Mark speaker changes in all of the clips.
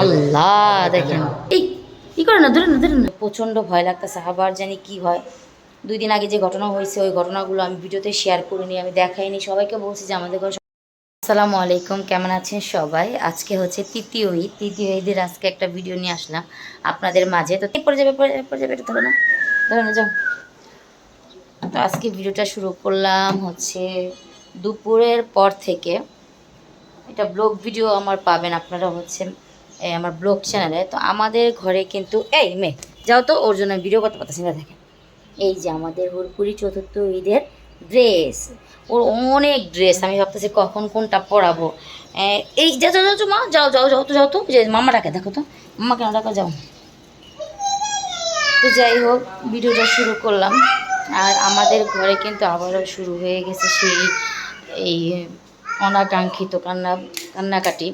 Speaker 1: আল্লাহ দেখেন। এই কি করে না ধরে না ধরে না। প্রচণ্ড ভয় লাগতেছে আবার জানি কি হয়। দুই দিন আগে যে ঘটনা হয়েছে ওই ঘটনাগুলো আমি ভিডিওতে শেয়ার করিনি আমি দেখাইনি। সবাইকে বলছি যে আমাদের ঘরে আসসালামু আলাইকুম কেমন আছেন সবাই? আজকে হচ্ছে তৃতীয় ঈদ। তৃতীয় ঈদের আজকে একটা ভিডিও নিয়ে আসলাম আপনাদের মাঝে। তো পড়ে যাবে পড়ে যাবে এটা ধরে না। ধরে না যাও। তো আজকে ভিডিওটা শুরু করলাম হচ্ছে দুপুরের পর থেকে। এটা ব্লগ ভিডিও আমার পাবেন আপনারা হচ্ছে আমার ব্লগ চ্যানেলে তো আমাদের ঘরে কিন্তু, এই মেয়ে, যাও তো, ওর জন্য ভিডিও করতে পারতেছি না, দেখেন। এই যে আমাদের হুরপুরি চতুর্থ ঈদের ড্রেস ওর অনেক ড্রেস আমি ভাবতেছি কখন কোনটা পরাবো। এই, যা যাও যাও মা, যাও যাও যাও তো যাও তো। যে মামাটাকে দেখো তো। মামা কেন ডাকা, যাও। তো যাই হোক, ভিডিওটা শুরু করলাম। আর আমাদের ঘরে কিন্তু আবারও শুরু হয়ে গেছে সেই, এই অনাকাঙ্ক্ষিত কান্না, কান্নাকাটি।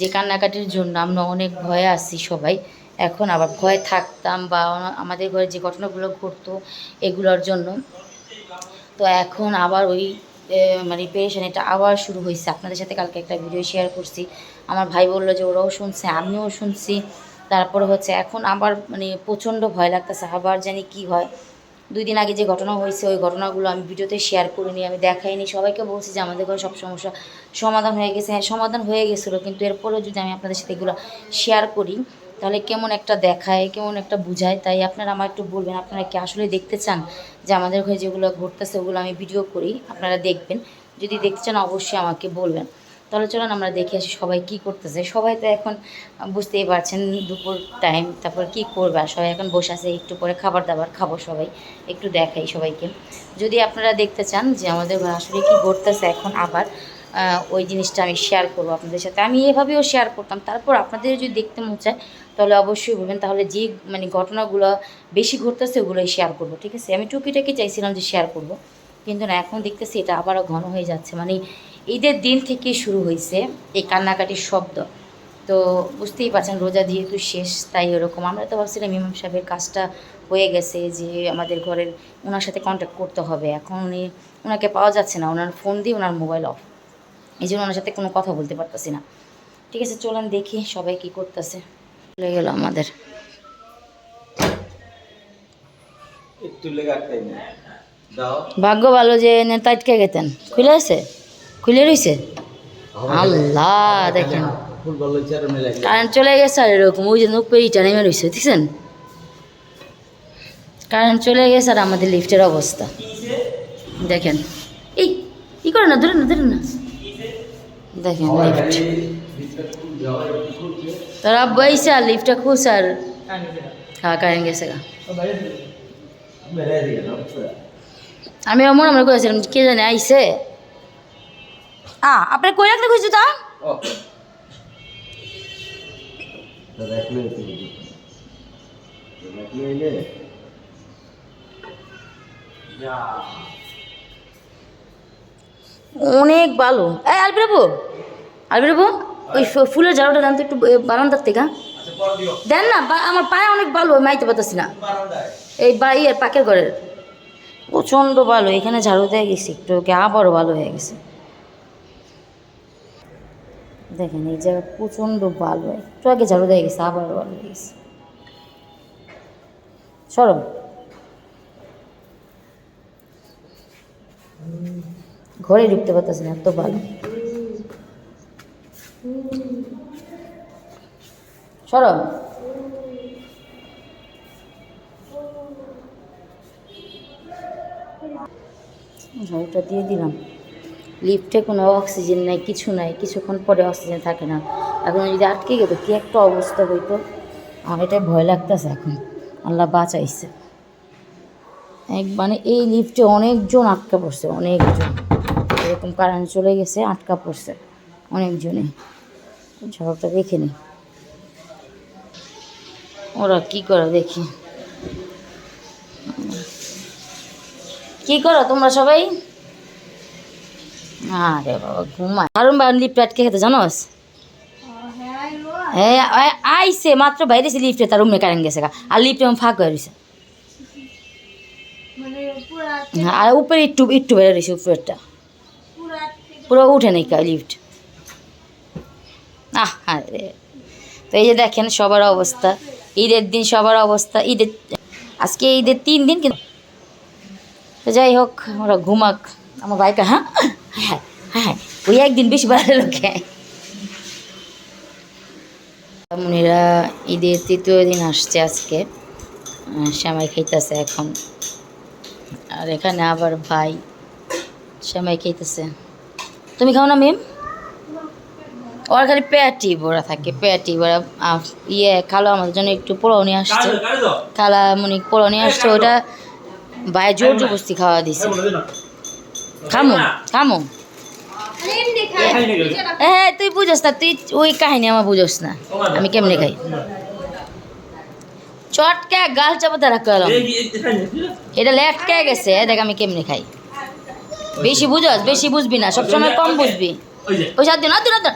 Speaker 1: যে কান্নাকাটির জন্য আমরা অনেক ভয়ে আছি সবাই। এখন আবার ভয় থাকতাম বা আমাদের ঘরে যে ঘটনাগুলো ঘটতো এগুলোর জন্য। তো এখন আবার ওই মানে পেরেশানিটা আবার শুরু হয়েছে আপনাদের সাথে কালকে একটা ভিডিও শেয়ার করছি। আমার ভাই বলল যে ওরাও শুনছে, আমিও শুনছি। তারপরে হচ্ছে এখন আবার মানে প্রচণ্ড ভয় লাগতেছে, আবার জানি কি হয়। দুই দিন আগে যে ঘটনা হয়েছে, ওই ঘটনাগুলো আমি ভিডিওতে শেয়ার করিনি, আমি দেখাইনি। সবাইকে বলছি যে আমাদের ঘরে সব সমস্যা, সমাধান হয়ে গেছে। হ্যাঁ সমাধান হয়ে গেছিল, কিন্তু এরপরেও যদি আমি আপনাদের সাথে এগুলো শেয়ার করি, তাহলে কেমন একটা দেখায়, কেমন একটা বুঝায়, তাই আপনারা আমার একটু বলবেন। আপনারা কি আসলে দেখতে চান যে আমাদের ঘরে যেগুলো ঘটতেছে, ওগুলো আমি ভিডিও করি, আপনারা দেখবেন। যদি দেখতে চান, অবশ্যই আমাকে বলবেন। তাহলে চলুন আমরা দেখে আসি সবাই কি করতেছে। সবাই তো এখন বুঝতেই পারছেন দুপুর টাইম তারপর কি করবে? সবাই এখন বসে আছে, একটু পরে খাবার দাবার খাব সবাই। একটু দেখাই সবাইকে। যদি আপনারা দেখতে চান যে আমাদের আসলে কি ঘটতেছে এখন আবার ওই জিনিসটা আমি শেয়ার করব আপনাদের সাথে। আমি এভাবেও শেয়ার করতাম। তারপর আপনাদের যদি দেখতে মন চায়, তাহলে অবশ্যই বলবেন। তাহলে যে মানে ঘটনাগুলো বেশি ঘটতেছে, ওগুলোই শেয়ার করব, ঠিক আছে? আমি টুকিটাকি চাইছিলাম যে শেয়ার করব। কিন্তু না, এখন দেখতেছি এটা আবারও ঘন হয়ে যাচ্ছে। মানে ঈদের দিন থেকে শুরু হয়েছে এই কান্নাকাটির শব্দ। তো বুঝতেই পারছেন রোজা যেহেতু শেষ তাই ওরকম। আমরা তো ভাবছিলাম ইমাম সাহেবের কাজটা হয়ে গেছে যে আমাদের ঘরের ওনার সাথে কন্ট্যাক্ট করতে হবে। এখন উনি ওনাকে পাওয়া যাচ্ছে না। ওনার ফোন দিয়ে ওনার মোবাইল অফ এই জন্য ওনার সাথে কোনো কথা বলতে পারতেছি না। ঠিক আছে চলেন দেখি সবাই কি করতেছে। চলে গেল আমাদের। ভাগ্য ভালো যে নেতা আটকে গেতেন। খুলে আছে? খুলে রইছে? আল্লাহ দেখেন।
Speaker 2: ফুটবল হচ্ছে আর মেলে
Speaker 1: কারেন্ট চলে গেছে আর এরকম ওই যে উপরে ইটা নেমে রয়েছে দেখছেন? কারেন্ট চলে গেছে আর আমাদের লিফটের অবস্থা। দেখেন। এই কি করে না ধরে না ধরে না। দেখেন লিফট। তোরা বইছে আর লিফটটা খুলছে আর হ্যাঁ কারেন্ট গেছে গা। আমি মনে মনে করেছিলাম কে জানে আইছে? আ আপনার কই রাখতে খুঁজছো তা অনেক ভালো। এই আলবি বাবু আলবি বাবু ওই ফুলের ঝাড়ুটা দেন তো একটু বারান্দার থেকে হ্যাঁ?
Speaker 2: আচ্ছা
Speaker 1: দেন না বা- আমার পায়ে অনেক ভালো মাইতে পারতেছি না। এই বা ইয়ের পাকের ঘরের। প্রচণ্ড ভালো এখানে ঝাড়ু দিয়ে গেছি একটু ওকে আবারও ভালো হয়ে গেছে। দেখেন, এই জায়গা প্রচণ্ড ভালো একটু আগে ঝাড়ু দিয়ে গেছে আবারও ভালো হয়ে গেছে। সরম ঘরে ঢুকতে পারতেছি না, এত ভালো সরম ঝাড়ুটা দিয়ে দিলাম। লিফটে কোনো অক্সিজেন নাই, কিছু নাই, কিছুক্ষণ পরে অক্সিজেন থাকে না। এখন যদি আটকে গেতো, কী একটা অবস্থা হইতো? আমার এটা ভয় লাগতেছে এখন। আল্লাহ বাঁচাইছে। এক মানে এই লিফটে অনেকজন আটকা পড়ছে, অনেকজন। এরকম কারেন্ট চলে গেছে, আটকা পড়ছে অনেকজনে ঝড়টা দেখে নি। ওরা কি করে দেখি? কি করো তোমরা সবাই? আরে বাবা ঘুমায়। কারণ বা লিফট আটকে খেতে জানোস? হ্যাঁ আ- আইছে মাত্র বাইরেছে লিফটে তার রুমে কারেন্ট গেছে। আর লিফটে এমন ফাঁক হয়ে রয়েছে হ্যাঁ, আর উপরে একটু একটু বেড়ে রয়েছে উপরেরটা পুরো উঠে নেই লিফট আহ আরে। তো এই যে দেখেন সবার অবস্থা। ঈদের দিন সবার অবস্থা। ঈদের আজকে ঈদের তিন দিন কিন্তু যাই হোক ওরা ঘুমাক। আমার ভাইটা হ্যাঁ? হ্যাঁ হ্যাঁ ওই একদিন বেশি বাড়ালে লোকে। মুনিরা ঈদের তৃতীয় দিন আসছে আজকে। শ্যামাই খাইতেছে এখন। আর এখানে আবার ভাই শ্যামাই খাইতেছে। তুমি খাও না মেম? ওর খালি পেয়াটি বড়া থাকে পেয়াটি বড়া ইয়ে খালো আমাদের জন্য একটু পোলাও নিয়ে আসছে। খালা মনি পোলাও নিয়ে আসছে ওটা ভাই জোর জবস্তি খাওয়া দিছে। খামো খামো। হ্যাঁ তুই বুঝোস না তুই ওই কাহিনী আমার বুঝোস না। আমি কেমনে খাই? চটকা গাল চাপাতে রাখতে গেলাম এটা লেটকে গেছে দেখ আমি কেমনে খাই। বেশি বুঝোস বেশি বুঝবি না সবসময় কম বুঝবি। ওই সাত দিন না দিন
Speaker 3: না